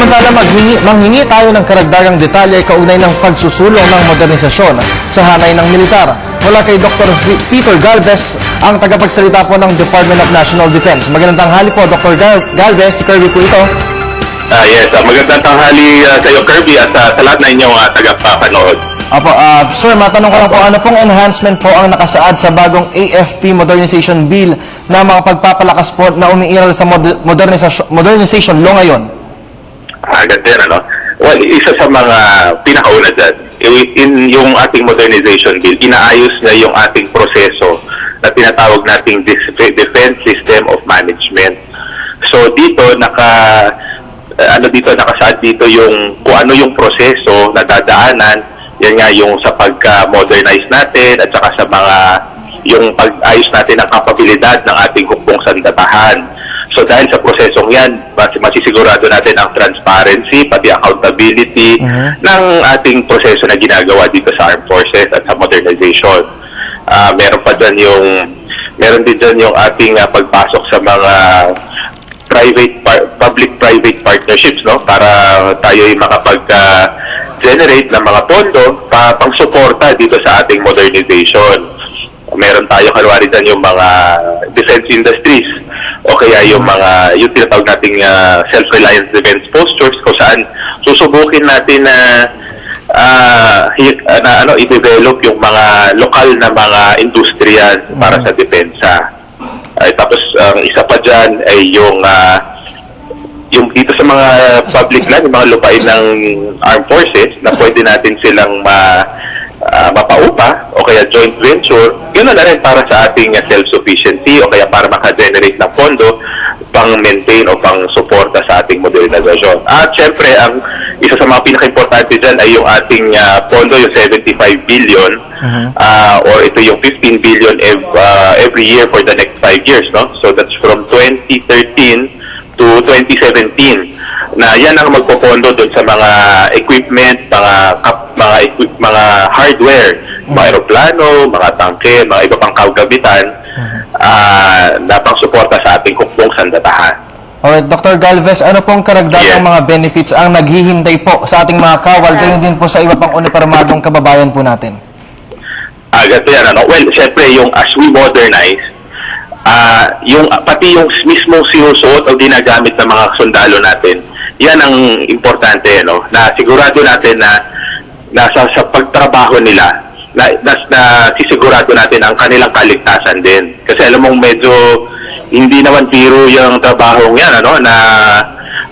Samantala, maghingi, manghingi tayo ng karagdagang detalye kaugnay ng pagsusulong ng modernisasyon sa hanay ng militar. Mula kay Dr. Peter Galvez, ang tagapagsalita po ng Department of National Defense. Magandang tanghali po, Dr. Gal- Galvez. Si Kirby po ito. Ah, yes, ah, magandang tanghali uh, sa iyo Kirby at ah, sa lahat na inyong uh, tagapapanood. Apo, ah, sir, matanong ko lang po, ano pong enhancement po ang nakasaad sa bagong AFP Modernization Bill na mga pagpapalakas po na umiiral sa mod- modernization, modernization law ngayon? Ganda yan, ano? Well, isa sa mga pinakauna dyan, i- in yung ating modernization bill, inaayos niya yung ating proseso na tinatawag nating defense system of management. So dito naka eh, ano dito nakasaad dito yung kung ano yung proseso na dadaanan yan nga yung sa pagka-modernize natin at saka sa mga yung pag-ayos natin ng kapabilidad ng ating hukbong sandatahan. So dahil sa prosesong yan, mas masisigurado natin ang transparency, pati accountability ng ating proseso na ginagawa dito sa armed forces at sa modernization. Ah, meron pa dyan yung meron din dyan yung ating ah, pagpasok sa mga private par- public-private partnerships no para tayo ay makapag ah, generate ng mga pondo pa pang-suporta dito sa ating modernization. Meron tayo kalwari dyan yung mga defense industries kaya yung mga yung tinatawag nating ah, self-reliance defense postures kung saan susubukin natin na hi- ah, na ano i-develop yung mga lokal na mga industriya para sa depensa. Ay, tapos ang isa pa dyan ay yung ah, yung dito sa mga public land, yung mga lupain ng armed forces na pwede natin silang ma, ah, mapaupa o kaya joint venture, yun na rin para sa ating ah, self-sufficiency o kaya para maka-generate ng pondo pang maintain o pang suporta sa ating modernization. At syempre, ang isa sa mga pinaka-importante dyan ay yung ating ah, pondo, yung 75 billion ah, or ito yung 15 billion ev- ah, every year for the next 5 years. no So that's from 2013 to 2017 na yan ang magpopondo doon sa mga equipment, mga mga mga hardware, mga aeroplano, mga tangke, mga iba pang kagabitan ah, na pang suporta sa ating hukbong sandatahan. Alright, Dr. Galvez, ano pong karagdagang Yes. mga benefits ang naghihintay po sa ating mga kawal, gayon din po sa iba pang uniformadong kababayan po natin? Ah, ganito yan, ano? Well, syempre, yung as we modernize, ah, yung, pati yung mismong sinusuot o ginagamit ng mga sundalo natin, yan ang importante, no? Na sigurado natin na nasa sa pagtrabaho nila, na, na, na sisigurado natin ang kanilang kaligtasan din. Kasi alam mong medyo hindi naman biro yung trabaho yan, ano, na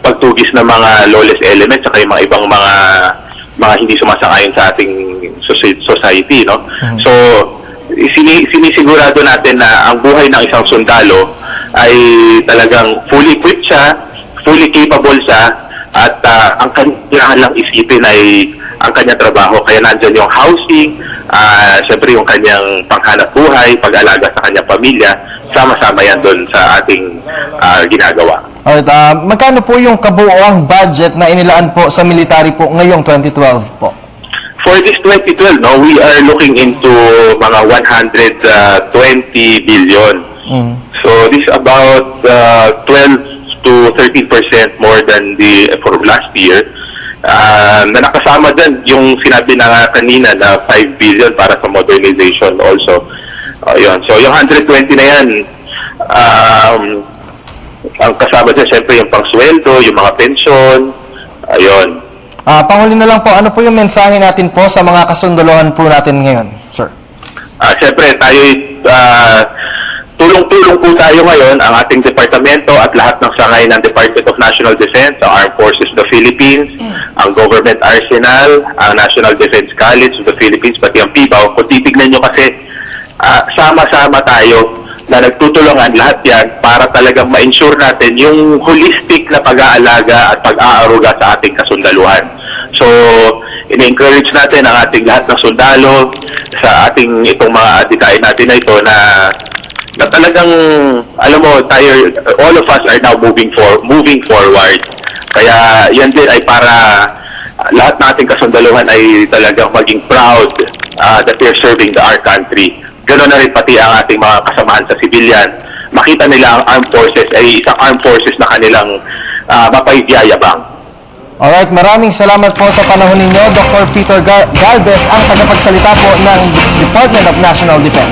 pagtugis ng mga lawless elements at yung mga ibang mga mga hindi sumasang-ayon sa ating soci- society, no? So, sini sinisigurado natin na ang buhay ng isang sundalo ay talagang fully equipped siya, fully capable siya, at ah, ang kanya lang isipin ay ang kanyang trabaho. Kaya nandyan yung housing, ah syempre yung kanyang panghanap buhay, pag-alaga sa kanyang pamilya, sama-sama yan doon sa ating ah, ginagawa. Alright, ah, magkano po yung kabuoang budget na inilaan po sa military po ngayong 2012 po? For this 2012, no, we are looking into mga 120 billion. So this is about uh, 12 to 13 percent more than the for last year. Uh, na nakasama din yung sinabi na nga kanina na 5 billion para sa modernization also. Uh, yun. So yung 120 na yan, um, ang kasama dyan syempre yung pangsweldo, yung mga pension, ayun. Ah, panghuli na lang po, ano po yung mensahe natin po sa mga kasundalohan po natin ngayon, sir? Ah, Siyempre, tayo tulong-tulong po tayo ngayon, ang ating departamento at lahat ng sangay ng Department of National Defense, ang Armed Forces of the Philippines, ang Government Arsenal, ang National Defense College of the Philippines, pati ang PIBAW. Kung titignan nyo kasi, ah, sama-sama tayo na nagtutulungan lahat yan para talagang ma-ensure natin yung holistic na pag-aalaga at pag-aaruga sa ating kasundaluhan. So, in-encourage natin ang ating lahat ng sundalo sa ating itong mga adikain natin na ito na na talagang alam mo tayo all of us are now moving for moving forward kaya yan din ay para ah, lahat nating kasundaluhan ay talagang maging proud ah, that they're serving the our country ganoon na rin pati ang ating mga kasamahan sa civilian makita nila ang armed forces ay isang armed forces na kanilang uh, mapahigyayabang Alright, maraming salamat po sa panahon ninyo. Dr. Peter Gal- Galvez, ang tagapagsalita po ng Department of National Defense.